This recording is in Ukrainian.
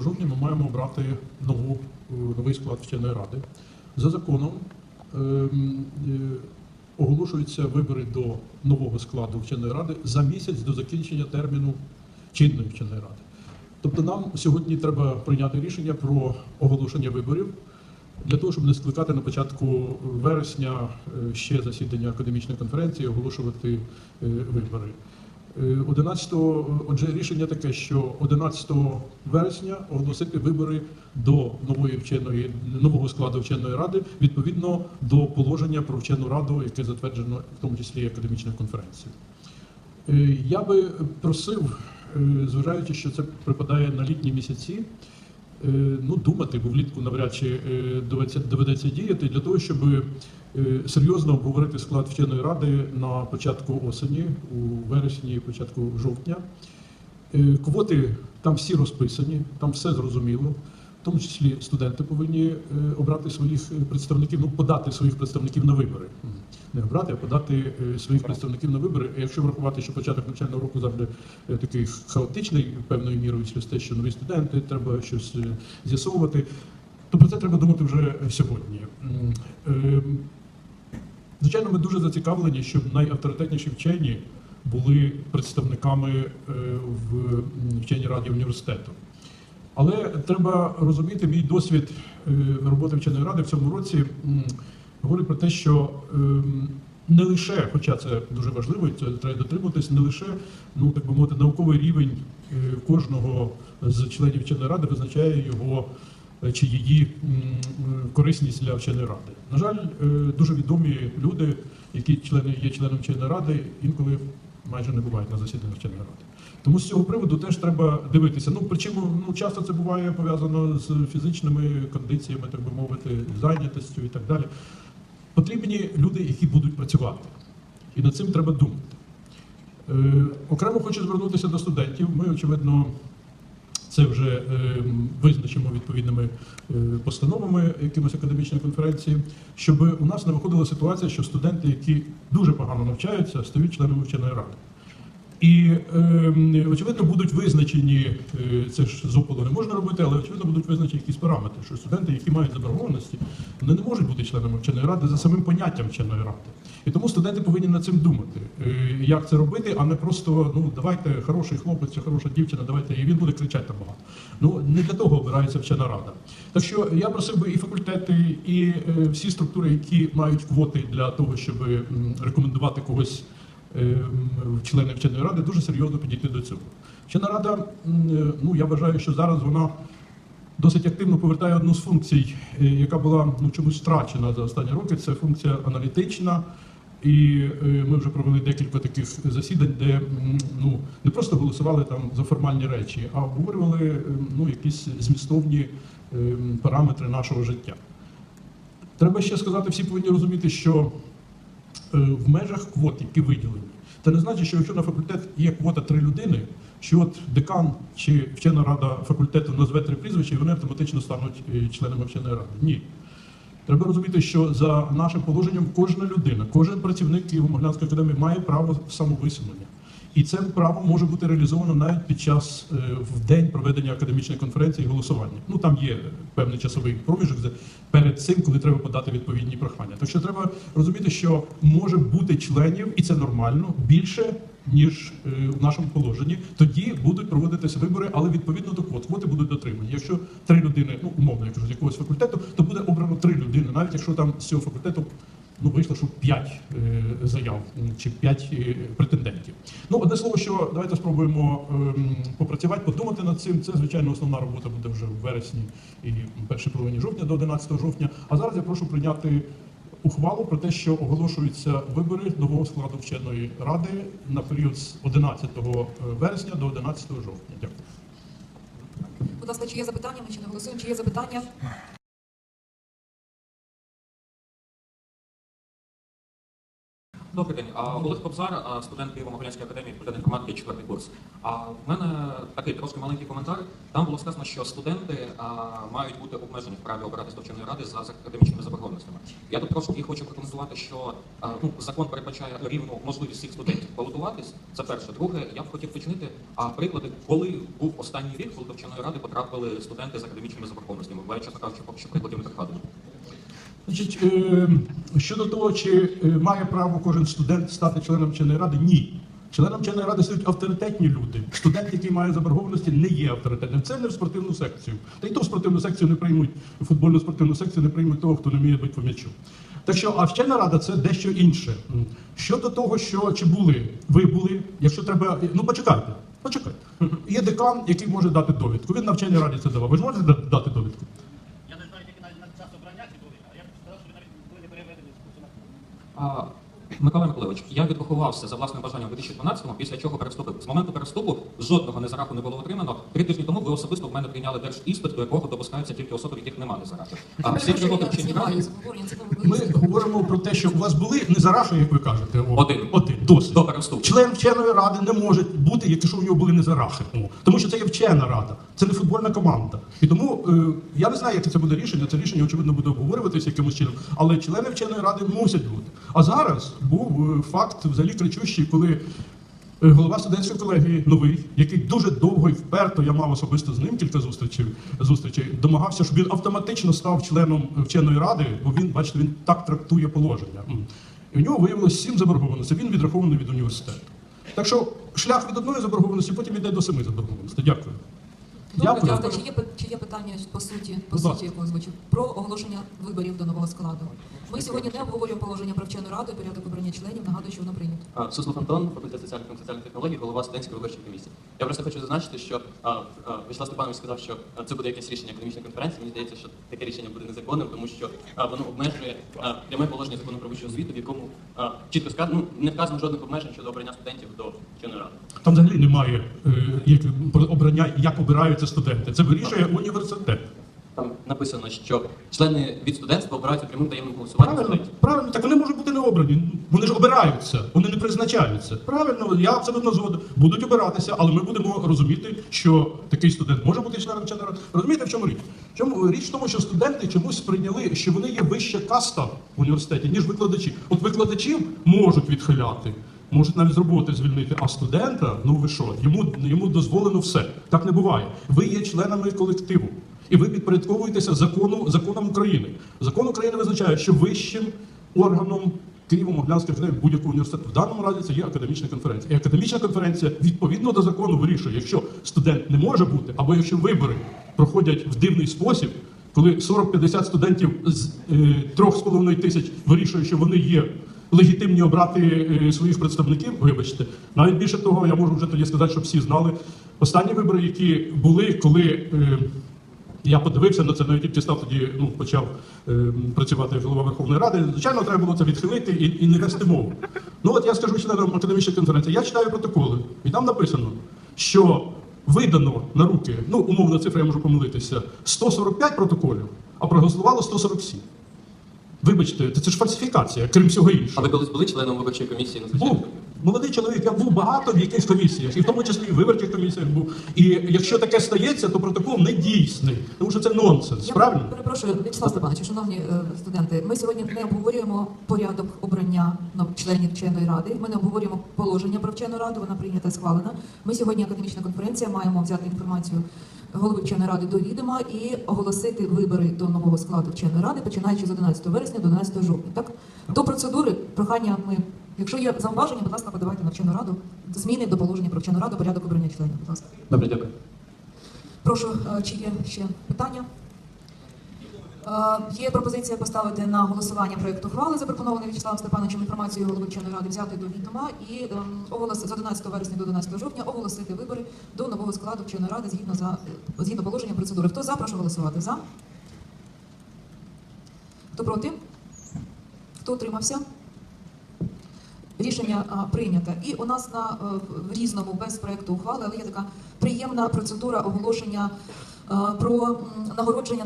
11 жовтня ми маємо обрати нову, е, новий склад вченої ради. За законом ем, е, оголошуються вибори до нового складу вченої ради за місяць до закінчення терміну чинної вченої ради. Тобто нам сьогодні треба прийняти рішення про оголошення виборів для того, щоб не скликати на початку вересня е, ще засідання академічної конференції, оголошувати вибори. Е, 11, отже, рішення таке, що 11 вересня оголосити вибори до нової вченої нового складу вченої ради відповідно до положення про вчену раду, яке затверджено в тому числі академічною конференцією. Е, Я би просив, е, зважаючи, що це припадає на літні місяці, е, ну, думати, бо влітку навряд чи е, доведеться, діяти для того, щоб е, серйозно обговорити склад вченої ради на початку осені, у вересні, початку жовтня. Е, Квоти там всі розписані, там все зрозуміло. В тому числі студенти повинні е, обрати своїх е, представників, ну подати своїх представників на вибори. Не обрати, а подати е, своїх представників на вибори. І Якщо врахувати, що початок навчального року завжди такий хаотичний певною мірою через те, що нові студенти, треба щось з'ясовувати, то про це треба думати вже сьогодні. Звичайно, ми дуже зацікавлені, щоб найавторитетніші вчені були представниками в вченій раді університету. Але треба розуміти, мій досвід е, роботи вченої ради в цьому році говорить про те, що ем, не лише, хоча це дуже важливо, це треба дотримуватись, не лише ну так би мовити, науковий рівень е, кожного з членів вченої ради визначає його е, чи її корисність для вченої ради. На жаль, дуже відомі люди, які члени є членом вченої ради, інколи майже не бувають на засіданнях вченої ради. Тому з цього приводу теж треба дивитися. Ну причому ну часто це буває пов'язано з фізичними кондиціями, так би мовити, зайнятостю і так далі. Потрібні люди, які будуть працювати, і над цим треба думати. Е, окремо хочу звернутися до студентів. Ми, очевидно, це вже е, визначимо відповідними е, постановами якимось академічної конференції, щоб у нас не виходила ситуація, що студенти, які дуже погано навчаються, стають членами вченої ради. І е, очевидно будуть визначені, е, це ж з опалу не можна робити, але очевидно будуть визначені якісь параметри, що студенти, які мають заборгованості, вони не можуть бути членами вченої ради за самим поняттям вченої ради. І тому студенти повинні над цим думати, е, як це робити, а не просто ну давайте хороший хлопець чи хороша дівчина, давайте і він буде кричати там багато. Ну не для того обирається вчена рада. Так що я просив би і факультети, і е, всі структури, які мають квоти для того, щоб рекомендувати когось е, члени вченої ради дуже серйозно підійти до цього. Вчена рада, ну я вважаю, що зараз вона досить активно повертає одну з функцій, яка була ну чомусь втрачена за останні роки. Це функція аналітична. І е, ми вже провели декілька таких засідань, де ну не просто голосували там за формальні речі, а обговорювали е, ну якісь змістовні е, параметри нашого життя. Треба ще сказати, всі повинні розуміти, що в межах квот, які виділені. Це не значить, що якщо на факультет є квота три людини, що от декан чи вчена рада факультету назве три прізвища, і вони автоматично стануть членами вченої ради. Ні. Треба розуміти, що за нашим положенням кожна людина, кожен працівник Києво-Могилянської академії має право самовисунення. І це право може бути реалізовано навіть під час е, в день проведення академічної конференції і голосування. Ну там є певний часовий проміжок перед цим, коли треба подати відповідні прохання. Так що треба розуміти, що може бути членів, і це нормально, більше ніж е, в нашому положенні. Тоді будуть проводитися вибори, але відповідно до квот. Квоти будуть дотримані. Якщо три людини, ну умовно, я кажу, з якогось факультету, то буде обрано три людини, навіть якщо там з цього факультету ну вийшло, що п'ять е, заяв чи п'ять е, претендентів. Ну, одне слово, що давайте спробуємо ем, попрацювати, подумати над цим. Це звичайно основна робота буде вже в вересні і першій половині жовтня до 11 жовтня. А зараз я прошу прийняти. Ухвалу про те, що оголошуються вибори нового складу вченої ради на період з 11 вересня до 11 жовтня. Дякую. Будь ласка, чи є запитання? Ми ще не голосуємо. Чи є запитання? Добрий день. Олег Кобзар, студент Києво-Могилянської академії інформатики, четвертий курс. А в мене такий трошки маленький коментар. Там було сказано, що студенти мають бути обмежені в праві обирати з вченої ради за академічними заборгованостями. Я тут трошки хочу прокоментувати, що ну, закон передбачає рівну можливість всіх студентів балотуватись. Це перше. Друге, я б хотів уточнити, а приклади, коли був останній рік, коли до вченої ради потрапили студенти з академічними заборгованостями. Бо я, чесно кажучи, поки що прикладів не пригадую. Значить, е, щодо того, чи е, має право кожен студент стати членом вченої ради, ні. Членом вченої ради стають авторитетні люди. Студент, який має заборгованості, не є авторитетним. Це не в спортивну секцію. Та й то в спортивну секцію не приймуть, в футбольну спортивну секцію не приймуть того, хто не вміє бити по м'ячу. Так що, а вчена рада це дещо інше. Щодо того, що чи були, ви були, якщо треба, ну почекайте, почекайте. Є декан, який може дати довідку. Він на вченій раді це давав. Ви ж можете дати довідку? Я не знаю тільки навіть на час обрання ці були, а я б сказав, що ви навіть були не переведені з курсу на А, Микола Миколайович, я відрахувався за власним бажанням у 2012-му, після чого переступив. З моменту переступу жодного незараку не було отримано. Три тижні тому ви особисто в мене прийняли держіспит, до якого допускаються тільки особи, в яких немає незараку. А всі три роки вчені раді Ми говоримо про те, що у вас були не зарахи, як ви кажете. О, Один. Один. Досить. до переступу. Член вченої ради не може бути, якщо у нього були не зарахи. О, Тому що це є вчена рада, це не футбольна команда. І тому е, я не знаю, яке це буде рішення. Це рішення, очевидно, буде обговорюватися якимось чином. Але члени вченої ради мусять бути. А зараз був е, факт взагалі кричущий, коли. е, Голова студентської колегії новий, який дуже довго і вперто, я мав особисто з ним кілька зустрічей, зустрічей, домагався, щоб він автоматично став членом вченої ради, бо він, бачите, він так трактує положення. І в нього виявилося сім заборгованостей. Він відрахований від університету. Так що шлях від одної заборгованості потім йде до семи заборгованостей. Дякую. Добре, Дякую. дякую. Чи є, пи- чи є питання по суті, по Будь ласка. суті, яку озвучив? Про оголошення виборів до нового складу. Ми сьогодні не обговорюємо положення про вчену раду, і порядок обрання членів. Нагадую, що воно прийнято. А, Суслов Антон, факультет соціальних та соціальних технологій, голова студентської виборчої комісії. Я просто хочу зазначити, що а, а, Вячеслав Степанович сказав, що а, це буде якесь рішення академічної конференції. Мені здається, що таке рішення буде незаконним, тому що а, воно обмежує а, пряме положення закону про вищу освіту, в якому а, чітко сказано, ну, не вказано жодних обмежень щодо обрання студентів до вченої ради. Там взагалі немає е, як, про обрання, як обираються студенти. Це вирішує університет. Там написано, що члени від студентства обираються прямим таємним голосуванням Правильно, правильно, так вони можуть бути не обрані. Вони ж обираються, вони не призначаються. Правильно, я абсолютно згоден. Будуть обиратися, але ми будемо розуміти, що такий студент може бути членом вченої ради. Розумієте, в чому річ? В Чому річ в тому, що студенти чомусь сприйняли, що вони є вища каста в університеті, ніж викладачі. От викладачів можуть відхиляти. Можуть навіть з роботи звільнити, а студента, ну ви що, йому, йому дозволено все. Так не буває. Ви є членами колективу. І ви підпорядковуєтеся закону, законам України. Закон України визначає, що вищим органом Києво-Могилянської академії будь-якого університету в даному разі це є академічна конференція. І академічна конференція відповідно до закону вирішує, якщо студент не може бути, або якщо вибори проходять в дивний спосіб, коли 40-50 студентів з е, 3,5 тисяч вирішує, що вони є легітимні обрати е, своїх представників, вибачте, навіть більше того, я можу вже тоді сказати, щоб всі знали. Останні вибори, які були, коли е, я подивився на це, навіть тільки став тоді, ну, почав е, працювати голова Верховної Ради. Звичайно, треба було це відхилити і, і не вести мову. Ну от я скажу членам академічної конференції, я читаю протоколи, і там написано, що видано на руки, ну, умовна цифра, я можу помилитися, 145 протоколів, а проголосувало 147. Вибачте, це, це ж фальсифікація, крім всього А іншого. ви колись були членом виборчої комісії Був надзвичайної? молодий чоловік, я був багато в якихось комісіях, і в тому числі і в виборчих комісіях був. І якщо таке стається, то протокол не дійсний, тому що це нонсенс. Я Правильно? перепрошую, Вячеслав Степанович, шановні е, студенти. Ми сьогодні не обговорюємо порядок обрання ну, членів вченої ради. Ми не обговорюємо положення про вчену раду. Вона прийнята і схвалена. Ми сьогодні академічна конференція маємо взяти інформацію голови вченої ради до відома і оголосити вибори до нового складу вченої ради, починаючи з 11 вересня до 11 жовтня. Так до процедури прохання ми. Якщо є зауваження, будь ласка, подавайте на вчену раду зміни до положення про вчену раду, порядок обрання членів. Будь ласка. Добре, дякую. Прошу, е, чи є ще питання? Е, Є пропозиція поставити на голосування проєкт ухвали, запропонований Вячеславом Степановичем інформацію голови вченої ради взяти до відома і ем, оголос з 11 вересня до 11 жовтня оголосити вибори до нового складу вченої ради згідно за е, згідно положення процедури. Хто за, прошу голосувати за. Хто проти? Хто утримався? Рішення прийнято. І у нас на е, в різному без проекту ухвали, але є така приємна процедура оголошення е, про нагородження